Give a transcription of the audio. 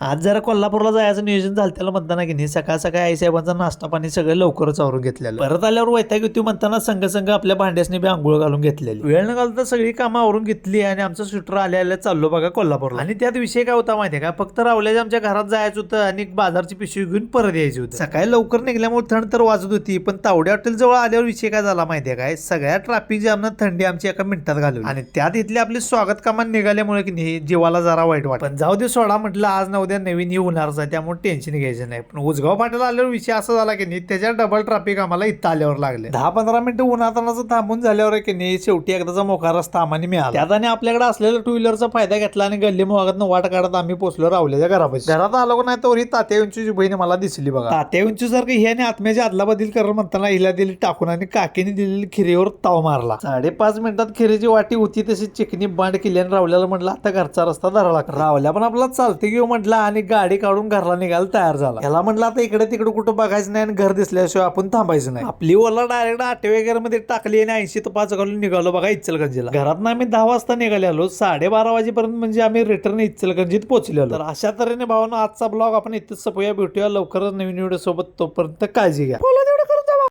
आज जरा कोल्हापूरला जायचं नियोजन झालं त्याला म्हणताना की नाही सकाळ सकाळी आई साहेबांचा नाश्ता पाणी सगळं लवकरच आवरून घेतलेलं. परत आल्यावर वैताग येतो म्हणताना संघ संघ आपल्या भांड्यासनी बी आंघोळ घालून घेतलेली. वेळ न घालता सगळी कामं आवरून घेतली आणि आमचं सुटर आल्या आल्या चाललो बघा कोल्हापूरला. आणि त्यात विषय काय होता माहितीये का? फक्त रावल्याच्या आमच्या घरात जायचं होतं आणि बाजारची पिशवी घेऊन परत यायची होती. सकाळी लवकर निघल्यामुळे थंड तर वाजत होती पण तावड्या हॉटेल जवळ आल्यावर विषय काय झाला माहितीये काय? सगळ्या ट्रॅफिक जामनं थंडी आमची एका मिनिटात घालवली. आणि त्यात इथले आपले स्वागत कामान निघाल्यामुळे की नाही जीवाला जरा वाईट वाटत पण जाऊ दे सोडा म्हटलं आज ना उद्या नवीन येऊन होणारच आहे त्यामुळे टेन्शन घ्यायचं नाही. पण उजगाव फाट्याला आल्यावर विषय असा झाला की नाही त्याच्या डबल ट्रॅफिक आम्हाला इथं आल्यावर लागले. दहा पंधरा मिनिटं उन्हातानाचं थांबून झाल्यावर की नाही शेवटी एकदाचा मोका रस्ता आम्हाला मिळाला. त्यात आणि आपल्याकडे असलेला टू व्हीलरचा फायदा घेतला आणि गल्ली मोहात वाट काढत आम्ही पोहोचलो रावल्याच्या घरापाशी. घरात आलो नाही तर ही तात्या उंचीची बहीण मला दिसली बघा. तात्या उंची सारखं ही आणि आत्म्याची आदला बदल कर म्हणताना हिला दिली टाकून आणि काकीने दिलेली खिरीवर ताव मारला. साडेपाच मिनिटात खिरीची वाटी होती तशी चिकनी बांड केली आणि रावल्याला म्हटलं आता घरचा रस्ता धरावा रावल्या पण आपला चालते घेऊ म्हटलं आणि गाडी काढून घरला निघायला तयार झाला. याला म्हटलं आता इकडे तिकडे कुठं बघायचं नाही आणि घर दिसल्याशिवाय आपण थांबायचं नाही. आपली ओला डायरेक्ट आठवेगरमध्ये टाकली आणि ऐंशी तर पाच घालून निघालो बघा इचलगंजीला घरात आम्ही दहा वाजता निघाले आलो. साडेबारा वाजेपर्यंत म्हणजे आम्ही रिटर्न इचलगंजीत पोहोचलेलो तर अशा तऱ्हेने भावना आजचा ब्लॉग आपण इथेच सपूया. भेटूया लवकरच नवीन व्हिडिओ सोबत. तोपर्यंत काळजी घ्या.